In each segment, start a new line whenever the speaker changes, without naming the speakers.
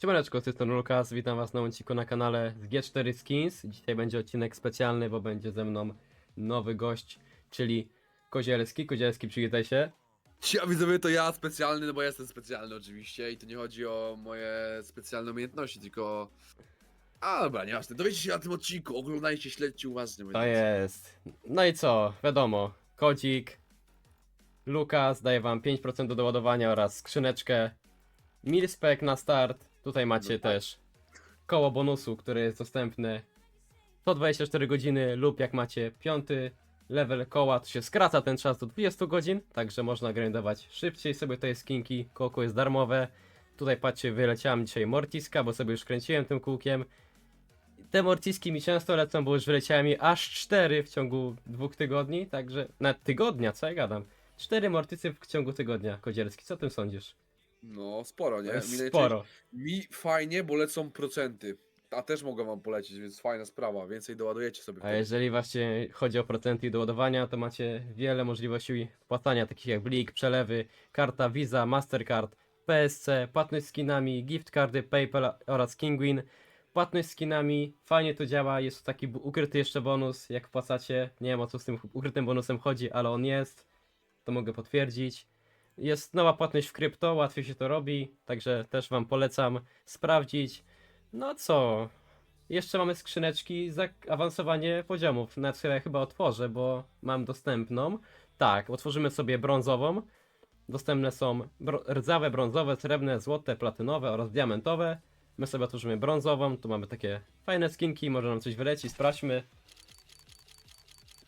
Siemaneczko, z tej strony Lukas, witam was na odcinku na kanale z G4 Skins. Dzisiaj będzie odcinek specjalny, bo będzie ze mną nowy gość, czyli Kozielski. Kozielski, przywitaj się.
Ja widzowie, to ja specjalny, no bo ja jestem specjalny oczywiście i to nie chodzi o moje specjalne umiejętności, tylko... A dobra, nieważne, dowiecie się na tym odcinku, oglądajcie, śledźcie uważnie. moi
To
drodzy.
jest. No i co, wiadomo, kodzik, Lukas daje wam 5% do doładowania oraz skrzyneczkę. Milspec na start. Tutaj macie
No tak.
też koło bonusu, które jest dostępne 124 godziny lub jak macie piąty level koła, to się skraca ten czas do 20 godzin, także można grindować szybciej sobie te skinki, koło jest darmowe. Tutaj patrzcie, wyleciałem dzisiaj Mortiska, bo sobie już kręciłem tym kółkiem. Te Mortiski mi często lecą, bo już wyleciałem mi aż 4 w ciągu dwóch tygodni, także nawet tygodnia, co ja gadam. 4 Mortisy w ciągu tygodnia, Kodzielski, co o tym sądzisz?
No, sporo, nie?
To
Mi
sporo.
Mi fajnie, bo lecą procenty. A też mogą wam polecieć, więc fajna sprawa, więcej doładujecie sobie.
A
wtedy.
jeżeli właśnie chodzi o procenty i doładowania, to macie wiele możliwości wpłacania, takich jak blik, przelewy, karta Visa, Mastercard, PSC, płatność skinami, gift cardy, PayPal oraz Kingwin. Płatność skinami, fajnie to działa, jest taki bu- ukryty jeszcze bonus, jak wpłacacie. Nie wiem o co z tym ukrytym bonusem chodzi, ale on jest, to mogę potwierdzić. Jest nowa płatność w krypto, łatwiej się to robi, także też wam polecam sprawdzić. No co, jeszcze mamy skrzyneczki za awansowanie poziomów. Nawet sobie chyba otworzę, bo mam dostępną. Tak, otworzymy sobie brązową. Dostępne są bro- rdzawe, brązowe, srebrne, złote, platynowe oraz diamentowe. My sobie otworzymy brązową, tu mamy takie fajne skinki, może nam coś wyleci, sprawdźmy.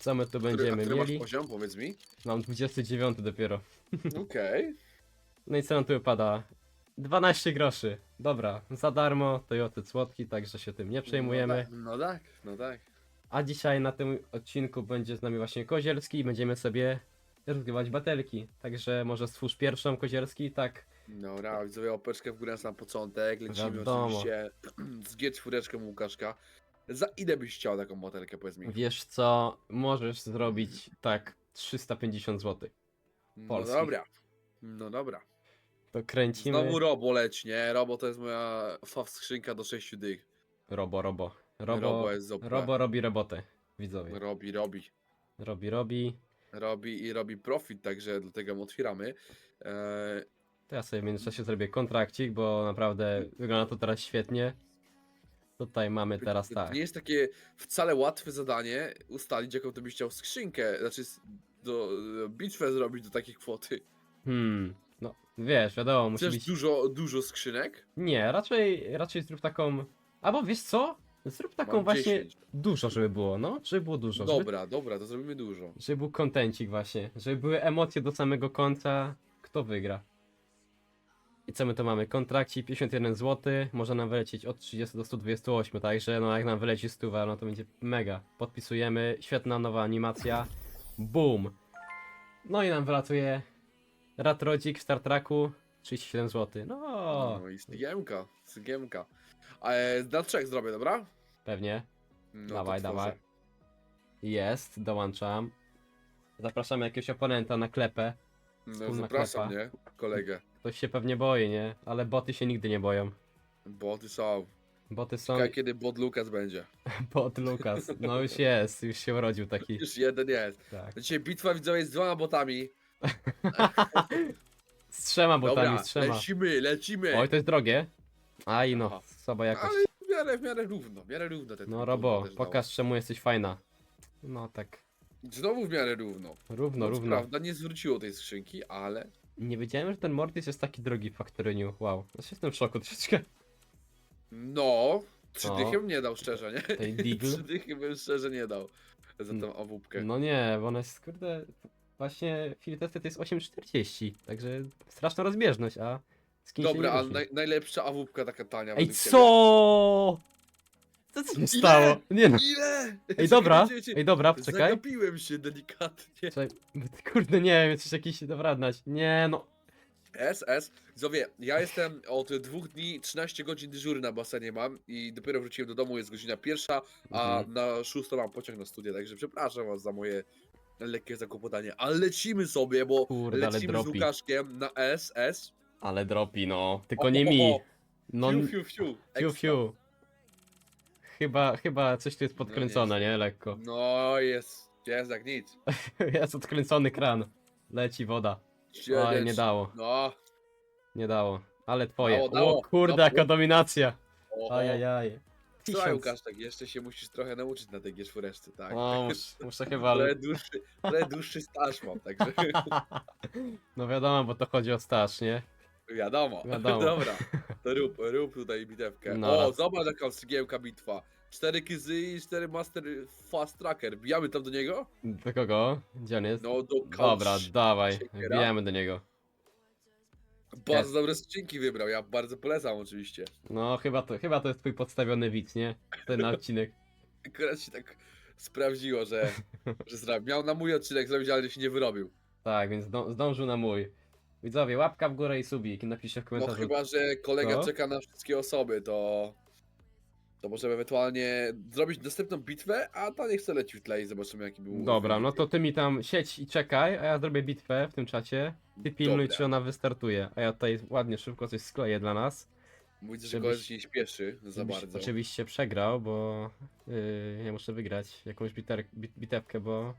Co my tu
Który, a
będziemy
który masz
mieli?
poziom, powiedz mi?
Mam 29 dopiero.
Okej.
No i co nam tu wypada? 12 groszy. Dobra, za darmo, Toyota słodki, także się tym nie przejmujemy.
No, tak, no tak, no tak.
A dzisiaj na tym odcinku będzie z nami właśnie Kozielski i będziemy sobie rozgrywać batelki. Także może stwórz pierwszą Kozielski, tak.
Dobra, widzowie, opeczkę w górę na sam początek, lecimy
Wiadomo.
oczywiście z G4 Łukaszka. Za ile byś chciał taką motelkę, powiedz mi?
Wiesz co, możesz zrobić tak 350 zł.
No
Polski.
dobra, no dobra.
To kręcimy.
Znowu Robo leć, nie? Robo to jest moja faw skrzynka do 6 dych.
Robo, robo. Robo,
Robo jest
robo robi robotę, widzowie.
Robi, robi.
Robi, robi.
Robi i robi profit, także dlatego mu otwieramy. Eee,
To ja sobie w międzyczasie zrobię kontrakcik, bo naprawdę wygląda to teraz świetnie. Tutaj mamy teraz
to
tak.
Nie jest takie wcale łatwe zadanie ustalić, jaką ty byś chciał skrzynkę, znaczy do, do bitwę zrobić do takiej kwoty.
Hmm, no wiesz, wiadomo, musi
Chcesz
być...
dużo, dużo skrzynek?
Nie, raczej, raczej zrób taką. Albo wiesz co? Zrób taką
Mam
właśnie
10.
dużo, żeby było, no? Żeby było dużo. Żeby,
Dobra, dobra, to zrobimy dużo.
żeby był kontencik właśnie. Żeby były emocje do samego końca, kto wygra. I co my to mamy? Kontrakci 51 zł, może nam wylecieć od 30 do 128, także no jak nam wyleci stuwa, no to będzie mega. Podpisujemy, świetna nowa animacja. Boom! No i nam wylatuje Ratrodzik w Star Treku 37 zł. No,
No i stygiemka, stygiemka. Eee, na trzech zrobię, dobra?
pewnie.
No to
Dawaj,
tworzę.
dawaj. Jest, dołączam. Zapraszamy jakiegoś oponenta na klepę.
No
Wspólna
zapraszam,
klepa.
nie? Kolegę.
Ktoś się pewnie boi, nie? Ale boty się nigdy nie boją.
Boty są.
Boty są
Czekaj, kiedy bot Lukas będzie.
bot Lukas. No już jest, już się urodził taki.
Już jeden jest.
Tak.
Dzisiaj bitwa widzowie z dwoma botami.
Z trzema botami,
Dobra,
z trzema.
lecimy, lecimy.
Oj, to jest drogie. Aj
Aha.
no, słaba jakość.
Ale w miarę, w miarę równo, w miarę równo te
No Robo, pokaż czemu jesteś fajna. No tak.
Znowu w miarę równo.
równo,
No,
równo.
Prawda, nie zwróciło tej skrzynki, ale...
Nie wiedziałem, że ten Mortis jest taki drogi w Factoryniu. Wow, ja jestem w szoku troszeczkę.
No, trzy
No.
dychy bym nie dał szczerze, nie?
Tej Deagle.
trzy dychy bym szczerze nie dał za tą awupkę.
No nie, bo ona jest, kurde, właśnie Filtesty to jest 8,40, także straszna rozbieżność, a skin się
Dobra,
nie
a
różni.
naj, najlepsza awupka taka tania.
Ej,
według ciebie.
co? Co się stało? Nie no.
Ile?
Ej,
Czekaj,
dobra,
czekaj, czekaj.
ej, dobra, poczekaj.
Zagapiłem się delikatnie.
Czekaj, Kurde, nie wiem, coś jakiś, dobra, dać. Nie no.
S, S. Zowie, ja jestem od dwóch dni 13 godzin dyżury na basenie mam i dopiero wróciłem do domu, jest godzina pierwsza, a
Mhm.
na szóstą mam pociąg na studia, także przepraszam was za moje lekkie zakłopotanie, ale lecimy sobie, bo
Kurde, ale
lecimy z
dropi.
Łukaszkiem na S, S.
Ale dropi, no. Tylko
O,
nie
o,
mi.
o.
No,
Fiu, fiu, fiu.
fiu,
Ekstra.
fiu. Chyba, chyba coś tu jest
No
podkręcone, nie? Lekko.
No jest, jest jak nic.
Jest odkręcony kran. Leci woda. Oj, nie dało,
No.
nie dało. Ale twoje.
Dało, dało.
O kurde, jaka dominacja.
Oho.
Ajajaj.
Słuchaj
Tysiąc.
Łukasz, tak jeszcze się musisz trochę nauczyć na tej G4, tak?
O, muszę, muszę chyba...
Trochę dłuższy, trochę dłuższy staż mam, także
No wiadomo, bo to chodzi o staż, nie?
wiadomo.
Wiadomo.
Dobra, to rób, rób tutaj bitewkę.
No
o,
raz.
zobacz jaka strzygielka bitwa. Cztery kizy i cztery master fast tracker. Bijamy tam do niego?
Do kogo? Gdzie on jest?
No do
Dobra,
couch.
dawaj.
siekiera.
Bijemy do niego.
Bardzo dobre skrzynki wybrał, ja bardzo polecam oczywiście.
No, chyba to, chyba to jest twój podstawiony widz, nie? Ten odcinek.
Akurat się tak sprawdziło, że, że zrobił. Miał na mój odcinek zrobić, ale się nie wyrobił.
Tak, więc zdą- zdążył na mój. Widzowie, łapka w górę i subik. Napiszcie w
No
komentarzu.
chyba, że kolega czeka na wszystkie osoby, to... To możemy ewentualnie zrobić następną bitwę, a ta niech chce leci w tle i zobaczymy jaki był
Dobra, no to ty mi tam siedź i czekaj, a ja zrobię bitwę w tym czacie. Ty pilnuj,
Dobra.
czy ona wystartuje. A ja tutaj ładnie, szybko coś skleję dla nas.
Widzę, że
żebyś-
koleś się nie śpieszy za
Żebyś
bardzo.
Oczywiście przegrał, bo yy, ja muszę wygrać jakąś biter, bit, bitewkę, bo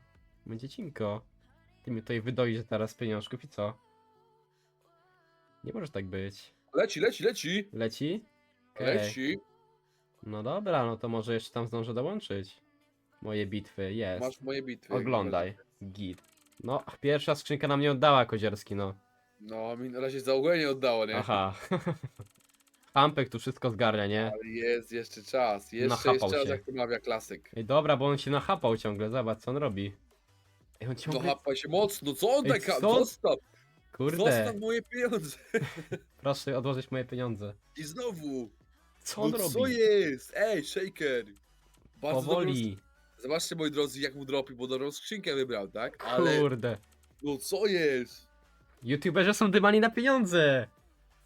będzie cinko. Ty mi tutaj wydoisz teraz pieniążków i co? Nie może tak być.
Leci, leci, leci!
Leci? Okej.
Leci!
No dobra, no to może jeszcze tam zdążę dołączyć. Moje bitwy, jest.
Masz moje bitwy.
Oglądaj. Git. No, pierwsza skrzynka nam nie oddała Kozierski, no.
No, mi na razie za ogólnie nie oddało, nie?
Aha. Hampek tu wszystko zgarnia, nie?
Ale jest jeszcze czas. Jeszcze
Nachapał
jest czas,
się.
jak to mawia klasyk.
Ej, dobra, bo on się nachapał ciągle, zobacz co on robi. Ej, on
No
ciągle...
hapa się mocno, co on
Ej,
taka?
co?
Zostaw!
Kurde,
Zostaw moje pieniądze!
proszę odłożyć moje pieniądze.
I znowu!
Co on
no
robi?
co jest? Ej, shaker! Bardzo dobrą
Powoli.
Zobaczcie moi drodzy jak mu dropi, bo dobrą skrzynkę wybrał, tak? Ale
Kurde.
no co jest?
YouTuberzy są dymani na pieniądze.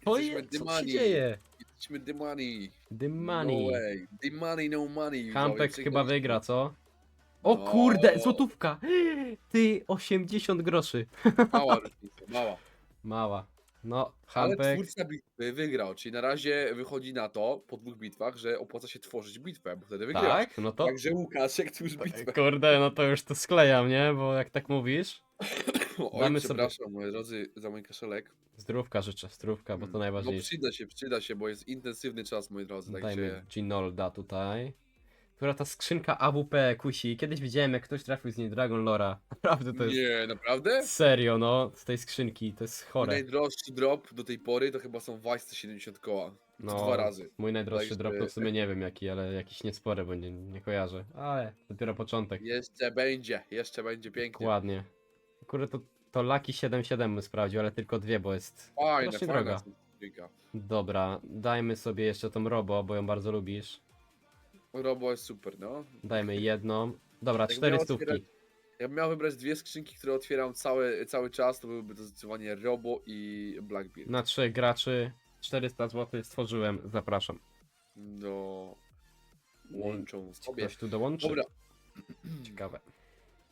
To
Jesteśmy
jest, co się
dymani.
dzieje?
Jesteśmy the money. No
Dymani.
way. The money, no money. Widzowie,
chyba
przegraliśmy.
wygra, co? O kurde, złotówka! Ty, 80 groszy.
Mała różnica, mała.
Mała. No,
Ale twórca bitwy wygrał, czyli na razie wychodzi na to, po dwóch bitwach, że opłaca się tworzyć bitwę, bo wtedy wygra.
Tak? No to.
Także Łukaszek twórz bitwę.
Kurde, no to już to sklejam, nie? Bo jak tak mówisz.
Oj,
damy sobie-
przepraszam, moi drodzy, za mój kaszelek.
Zdrówka życzę, zdrówka, bo to
No
najważniejsze.
przyda się, przyda się, bo jest intensywny czas, moi drodzy,
Dajmy
także...
Ginolda tutaj. Która ta skrzynka AWP kusi. Kiedyś widziałem jak ktoś trafił z niej Dragon Lora. Naprawdę to jest.
Nie, naprawdę?
Serio, no, z tej skrzynki, to jest
Mój
chore.
najdroższy drop do tej pory to chyba są Vice 70 koła.
No,
Dwa razy.
Mój najdroższy
Także-
drop to w sumie nie wiem jaki, ale jakiś niespory, bo nie, nie kojarzę. Ale dopiero początek.
Jeszcze będzie, jeszcze będzie pięknie.
Dokładnie. Kurde, to, to Lucky 77 bym sprawdził, ale tylko dwie, bo jest
Fajne,
strasznie
fajna
droga.
skrzynka.
Dobra, dajmy sobie jeszcze tą Robo, bo ją bardzo lubisz.
Robo jest super, no.
Dajmy jedną. Dobra,
Jak
cztery
miał
stówki.
otwierać- Jakbym miał wybrać dwie skrzynki, które otwieram cały, cały czas, to byłyby to zdecydowanie Robo i Blackbeard.
Na trzech graczy 400 zł stworzyłem, zapraszam.
No... Łączą sobie.
ktoś tu dołączy?
Dobra,
Ciekawe.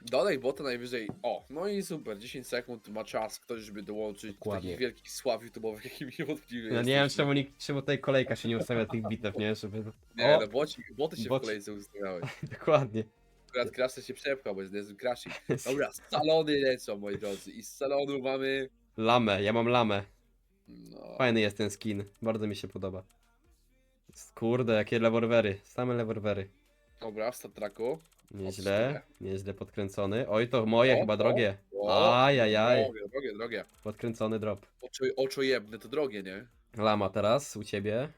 Dodaj bota najwyżej. O, no i super, 10 sekund ma czas ktoś, żeby dołączyć do
Dokładnie.
takich wielkich sław YouTube'owych, jakimi niewątpliwie
No nie wiem
jesteśmy.
czemu, nikt, czemu tutaj kolejka się nie ustawia tych bitew, nie? Żeby...
Nie,
O!
no boci, boty się
Boci.
w kolejce ustawiały.
Dokładnie.
Akurat Crasher się przepchał, bo jest niezły crashing. Dobra, salony lecą, moi drodzy. I z salonu mamy...
Lamę, ja mam lamę.
No,
Fajny jest ten skin, bardzo mi się podoba. Kurde, jakie leworwery, same leworwery.
dobra, w statraku.
Nieźle, nieźle podkręcony. Oj, to moje
O,
chyba
o,
drogie.
o.
Ajajaj,
Drogie, drogie, drogie.
podkręcony drop.
Oczo, oczojebne to drogie, nie?
Lama teraz u ciebie.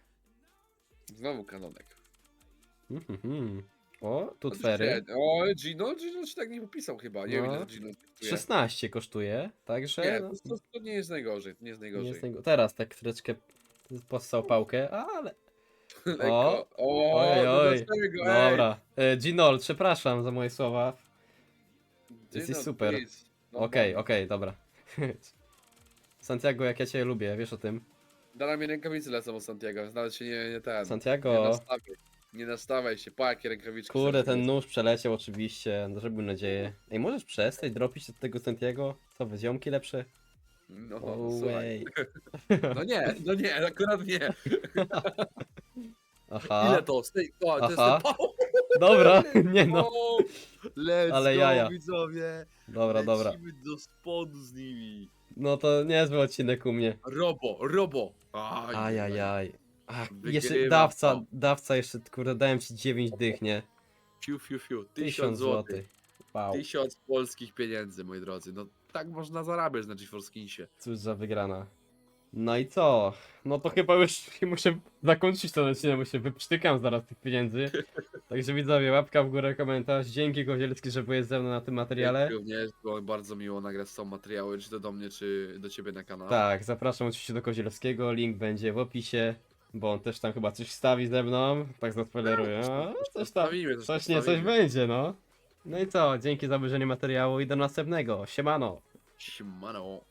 Znowu kanonek.
Mhm, mhm. O, tu tfery.
O, Gino, Gino się tak nie popisał chyba. Nie
No.
wiem, ile Gino kosztuje.
16 kosztuje, także
Nie,
no,
to, to, to nie jest najgorzej, to nie jest
nie
najgorzej.
jest tego. Teraz tak troszeczkę possał pałkę, ale...
Lekko. O,
Oj,
no
oj.
dlaczego?
Dobra. E, Ginol, przepraszam za moje słowa. Jesteś super.
No,
Okej,
no.
okej, dobra. Santiago, jak ja cię lubię, wiesz o tym?
Dala mi rękawice lecą Santiago, nawet się nie, nie ten. Nie
Santiago,
nastawiaj. Nie nastawiaj się, pa jakie rękawiczki.
kurde,
Santiago
ten nóż przeleciał oczywiście, zrobił nadzieję. Ej, możesz przestać dropić od tego Santiago? Co, wy ziomki lepsze?
No,
Oh,
słuchaj.
way.
No nie, no nie, akurat nie.
Aha,
Ile to? O, to jest
Aha.
ten...
dobra, nie no.
Let's
Ale
go,
jaja.
widzowie.
Dobra, dobra.
Lecimy do spodu z nimi.
No to niezły odcinek u mnie.
Robo, robo. Aj,
Ajajaj. Ach,
Wygrywa
jeszcze dawca, dawca jeszcze, kurde, dałem ci 9 dych, nie?
Fiu, fiu, fiu.
1000
Tysiąc złotych.
złotych. Wow,
Tysiąc polskich pieniędzy, moi drodzy. No tak można zarabiać na GeForce Kinsie.
cóż za wygrana. No i co? No to chyba już muszę zakończyć ten odcinek, bo się wyprztykam zaraz tych pieniędzy. Także widzowie, łapka w górę, komentarz. Dzięki Kozielski, że byłeś ze mną na tym materiale.
Dzięki Również było bardzo miło nagrać są materiały, czy to do mnie, czy do ciebie na kanał.
Tak, zapraszam oczywiście do Kozielskiego, link będzie w opisie, bo on też tam chyba coś stawi ze mną, tak zaspoileruję. No, coś tam,
Postawimy,
coś nie, coś
postawimy.
będzie, no. No i co, dzięki za obejrzenie materiału i do następnego, siemano.
Siemano.